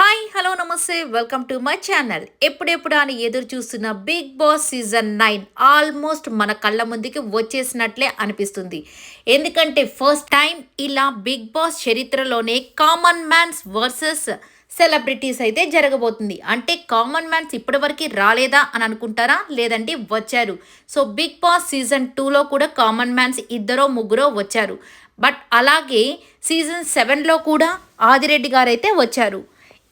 Hi hello నమస్తే welcome to my channel. ఎప్పుడెప్పుడు అని ఎదురు చూస్తున్న Bigg Boss season nine almost మన కళ్ళ ముందుకి వచ్చేసినట్లే అనిపిస్తుంది. ఎందుకంటే ఫస్ట్ టైం ఇలా బిగ్ బాస్ చరిత్రలోనే కామన్ మ్యాన్స్ వర్సెస్ సెలబ్రిటీస్ అయితే జరగబోతుంది. అంటే కామన్ మ్యాన్స్ ఇప్పటివరకు రాలేదా అని అనుకుంటారా? లేదంటే వచ్చారు. సో బిగ్ బాస్ సీజన్ టూలో కూడా కామన్ మ్యాన్స్ ఇద్దరో ముగ్గురో వచ్చారు. బట్ అలాగే సీజన్ సెవెన్లో కూడా ఆదిరెడ్డి గారు అయితే వచ్చారు.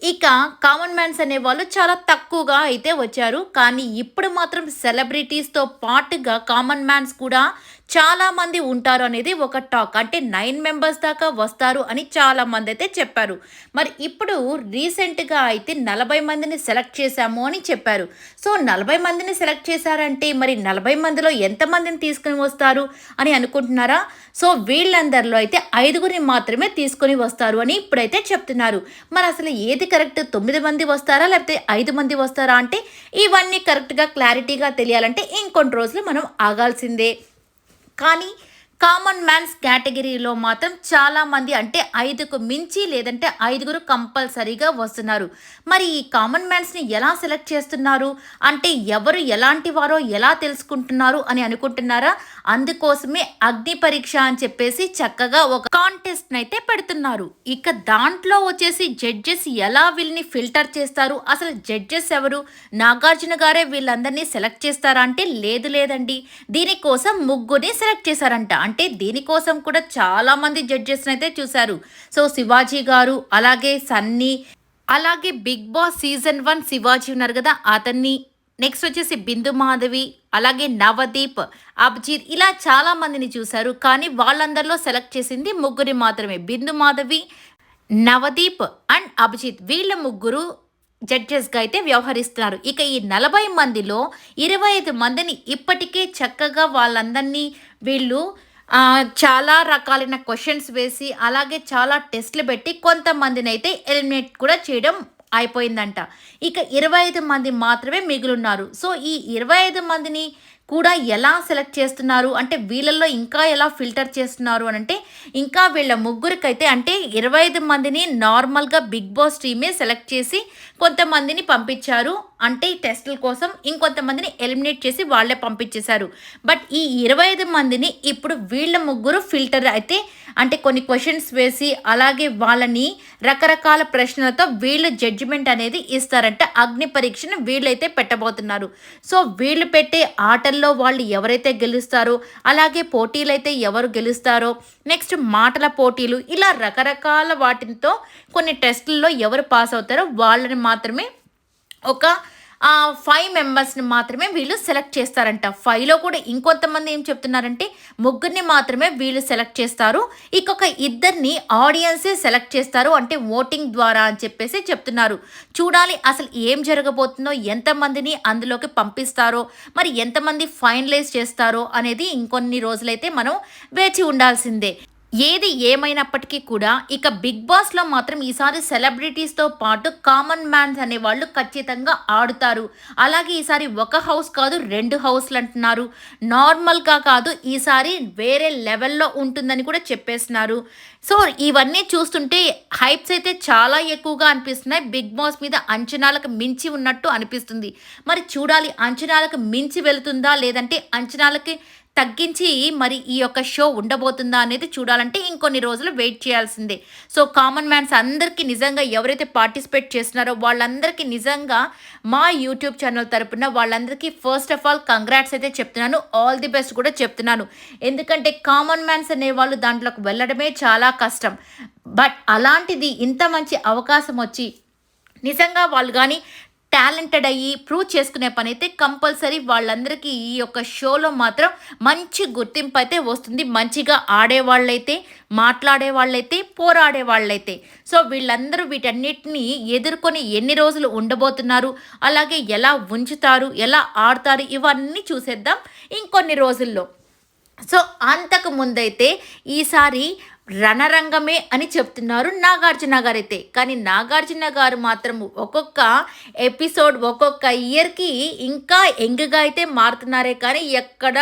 ఇక కామన్ మ్యాన్స్ అనే వాళ్ళు చాలా తక్కువగా అయితే వచ్చారు. కానీ ఇప్పుడు మాత్రం సెలబ్రిటీస్తో పాటుగా కామన్ మ్యాన్స్ కూడా చాలా మంది ఉంటారు అనేది ఒక టాక్. అంటే నైన్ మెంబర్స్ దాకా వస్తారు అని చాలా మంది అయితే చెప్పారు. మరి ఇప్పుడు రీసెంట్గా అయితే నలభై మందిని సెలెక్ట్ చేశాము అని చెప్పారు. సో నలభై మందిని సెలెక్ట్ చేశారంటే మరి నలభై మందిలో ఎంతమందిని తీసుకుని వస్తారు అని అనుకుంటున్నారా? సో వీళ్ళందరిలో అయితే ఐదుగురిని మాత్రమే తీసుకొని వస్తారు అని ఇప్పుడైతే చెప్తున్నారు. మరి అసలు ఏది కరెక్ట్? తొమ్మిది మంది వస్తారా? లేకపోతే ఐదు మంది వస్తారా? అంటే ఇవన్నీ కరెక్ట్గా క్లారిటీగా తెలియాలంటే ఇంకొన్ని రోజులు మనం ఆగాల్సిందే. కానీ కామన్ మ్యాన్స్ కేటగిరీలో మాత్రం చాలామంది అంటే ఐదుకు మించి లేదంటే ఐదుగురు కంపల్సరీగా వస్తున్నారు. మరి ఈ కామన్ మ్యాన్స్ని ఎలా సెలెక్ట్ చేస్తున్నారు? అంటే ఎవరు ఎలాంటి వారో ఎలా తెలుసుకుంటున్నారు అని అనుకుంటున్నారా? అందుకోసమే అగ్ని పరీక్ష అని చెప్పేసి చక్కగా ఒక కాంటెస్ట్ అయితే పెడుతున్నారు. ఇక దాంట్లో వచ్చేసి జడ్జెస్ ఎలా వీళ్ళని ఫిల్టర్ చేస్తారు? అసలు జడ్జెస్ ఎవరు? నాగార్జున గారే వీళ్ళందరినీ సెలెక్ట్ చేస్తారా అంటే లేదు లేదండి. దీనికోసం ముగ్గురిని సెలెక్ట్ చేశారంట. అంటే దీనికోసం కూడా చాలా మంది జడ్జెస్ని అయితే చూశారు. సో శివాజీ గారు అలాగే సన్నీ అలాగే Bigg Boss season one Shivaji ఉన్నారు కదా అతన్ని నెక్స్ట్ వచ్చేసి బిందు మాధవి అలాగే నవదీప్ అభిజిత్ ఇలా చాలా మందిని చూశారు. కానీ వాళ్ళందరిలో సెలెక్ట్ చేసింది ముగ్గురి మాత్రమే. బిందు మాధవి నవదీప్ అండ్ అభిజిత్ వీళ్ళ ముగ్గురు జడ్జెస్గా అయితే వ్యవహరిస్తున్నారు. ఇక ఈ నలభై మందిలో ఇరవై ఐదు మందిని ఇప్పటికే చక్కగా వాళ్ళందరినీ వీళ్ళు చాలా రకాలైన క్వశ్చన్స్ వేసి అలాగే చాలా టెస్ట్లు పెట్టి కొంతమందిని అయితే ఎలిమినేట్ కూడా చేయడం అయిపోయిందంట. ఇక ఇరవై ఐదు మంది మాత్రమే మిగులున్నారు. సో ఈ ఇరవై ఐదు మందిని కూడా ఎలా సెలెక్ట్ చేస్తున్నారు? అంటే వీళ్ళల్లో ఇంకా ఎలా ఫిల్టర్ చేస్తున్నారు అని అంటే ఇంకా వీళ్ళ ముగ్గురికైతే అంటే ఇరవై ఐదు మందిని నార్మల్గా బిగ్ బాస్ టీమే సెలెక్ట్ చేసి కొంతమందిని పంపించారు. అంటే ఈ టెస్టుల కోసం ఇంకొంతమందిని ఎలిమినేట్ చేసి వాళ్ళే పంపించేశారు. బట్ ఈ ఇరవై ఐదు మందిని ఇప్పుడు వీళ్ళ ముగ్గురు ఫిల్టర్ అయితే అంటే కొన్ని క్వశ్చన్స్ వేసి అలాగే వాళ్ళని రకరకాల ప్రశ్నలతో వీళ్ళు జడ్జిమెంట్ అనేది ఇస్తారంట. అగ్ని పరీక్షను వీళ్ళైతే పెట్టబోతున్నారు. సో వీళ్ళు పెట్టే ఆటల్లో వాళ్ళు ఎవరైతే గెలుస్తారో అలాగే పోటీలైతే ఎవరు గెలుస్తారో నెక్స్ట్ మాటల పోటీలు ఇలా రకరకాల వాటితో కొన్ని టెస్టుల్లో ఎవరు పాస్ అవుతారో వాళ్ళని మాత్రమే ఒక ఫైవ్ మెంబర్స్ని మాత్రమే వీళ్ళు సెలెక్ట్ చేస్తారంట. ఫైవ్లో కూడా ఇంకొంతమంది ఏం చెప్తున్నారంటే ముగ్గురిని మాత్రమే వీళ్ళు సెలెక్ట్ చేస్తారు. ఇకొక ఇద్దరిని ఆడియన్సే సెలెక్ట్ చేస్తారు. అంటే ఓటింగ్ ద్వారా అని చెప్పేసి చెప్తున్నారు. చూడాలి అసలు ఏం జరగబోతుందో ఎంతమందిని అందులోకి పంపిస్తారో మరి ఎంతమంది ఫైనలైజ్ చేస్తారో అనేది ఇంకొన్ని రోజులైతే మనం వేచి ఉండాల్సిందే. ఏది ఏమైనప్పటికీ కూడా ఇక బిగ్ బాస్లో మాత్రం ఈసారి సెలబ్రిటీస్తో పాటు కామన్ మ్యాన్స్ అనే వాళ్ళు ఖచ్చితంగా ఆడుతారు. అలాగే ఈసారి ఒక హౌస్ కాదు రెండు హౌస్లు అంటున్నారు. నార్మల్గా కాదు ఈసారి వేరే లెవెల్లో ఉంటుందని కూడా చెప్పేస్తున్నారు. సో ఇవన్నీ చూస్తుంటే హైప్స్ అయితే చాలా ఎక్కువగా అనిపిస్తున్నాయి. బిగ్ బాస్ మీద అంచనాలకు మించి ఉన్నట్టు అనిపిస్తుంది. మరి చూడాలి అంచనాలకు మించి వెళుతుందా? లేదంటే అంచనాలకి తగ్గించి మరి ఈ యొక్క షో ఉండబోతుందా అనేది చూడాలంటే ఇంకొన్ని రోజులు వెయిట్ చేయాల్సిందే. సో కామన్ మ్యాన్స్ అందరికీ నిజంగా ఎవరైతే పార్టిసిపేట్ చేస్తున్నారో వాళ్ళందరికీ నిజంగా మా యూట్యూబ్ ఛానల్ తరపున వాళ్ళందరికీ ఫస్ట్ ఆఫ్ ఆల్ కంగ్రాట్స్ అయితే చెప్తున్నాను. ఆల్ ది బెస్ట్ కూడా చెప్తున్నాను. ఎందుకంటే కామన్ మ్యాన్స్ అనేవాళ్ళు దాంట్లోకి వెళ్ళడమే చాలా కష్టం. బట్ అలాంటిది ఇంత మంచి అవకాశం వచ్చి నిజంగా వాళ్ళు కానీ టాలెంటెడ్ అయ్యి ప్రూవ్ చేసుకునే పని అయితే కంపల్సరీ వాళ్ళందరికీ ఈ యొక్క షోలో మాత్రం మంచి గుర్తింపు అయితే వస్తుంది. మంచిగా ఆడేవాళ్ళైతే మాట్లాడే వాళ్ళైతే పోరాడే వాళ్ళైతే సో వీళ్ళందరూ వీటన్నిటిని ఎదుర్కొని ఎన్ని రోజులు ఉండబోతున్నారు అలాగే ఎలా ఉంచుతారు ఎలా ఆడతారు ఇవన్నీ చూసేద్దాం ఇంకొన్ని రోజుల్లో. సో అంతకు ముందైతే ఈసారి రణరంగమే అని చెప్తున్నారు నాగార్జున గారు అయితే కానీ నాగార్జున గారు మాత్రం ఒక్కొక్క ఎపిసోడ్ ఒక్కొక్క ఇయర్కి ఇంకా యంగ్గా అయితే మారుతున్నారే కానీ ఎక్కడ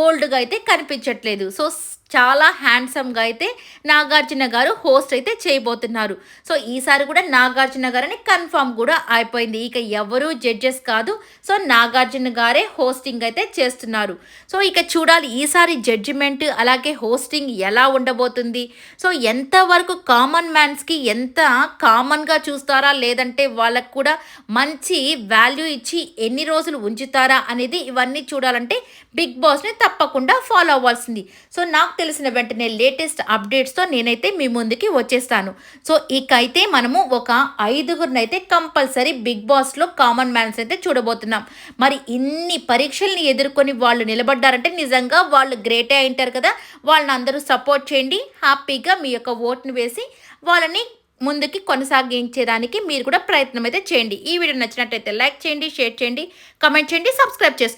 ఓల్డ్గా అయితే కనిపించట్లేదు. సో చాలా హ్యాండ్సమ్గా అయితే నాగార్జున గారు హోస్ట్ అయితే చేయబోతున్నారు. సో ఈసారి కూడా నాగార్జున గారని కన్ఫామ్ కూడా అయిపోయింది. ఇక ఎవరు జడ్జెస్ కాదు. సో నాగార్జున గారే హోస్టింగ్ అయితే చేస్తున్నారు. సో ఇక చూడాలి ఈసారి జడ్జిమెంట్ అలాగే హోస్టింగ్ ఎలా ఉండబోతుంది. సో ఎంతవరకు కామన్ మ్యాన్స్కి ఎంత కామన్గా చూస్తారా? లేదంటే వాళ్ళకు కూడా మంచి వాల్యూ ఇచ్చి ఎన్ని రోజులు ఉంచుతారా? అనేది ఇవన్నీ చూడాలంటే బిగ్ బాస్ని తప్పకుండా ఫాలో అవ్వాల్సింది. సో నాకు తెలిసిన వెంటనే లేటెస్ట్ అప్డేట్స్తో నేనైతే మీ ముందుకి వచ్చేస్తాను. సో ఇక అయితే మనము ఒక ఐదుగురిని అయితే కంపల్సరీ బిగ్ బాస్లో కామన్ మ్యాన్స్ అయితే చూడబోతున్నాం. మరి ఇన్ని పరీక్షల్ని ఎదుర్కొని వాళ్ళు నిలబడ్డారంటే నిజంగా వాళ్ళు గ్రేటే అయింటారు కదా. వాళ్ళని అందరూ సపోర్ట్ చేయండి. హ్యాపీగా మీ యొక్క ఓట్ని వేసి వాళ్ళని ముందుకి కొనసాగించేదానికి మీరు కూడా ప్రయత్నం అయితే చేయండి. ఈ వీడియో నచ్చినట్టయితే లైక్ చేయండి షేర్ చేయండి కమెంట్ చేయండి సబ్స్క్రైబ్ చేసుకోండి.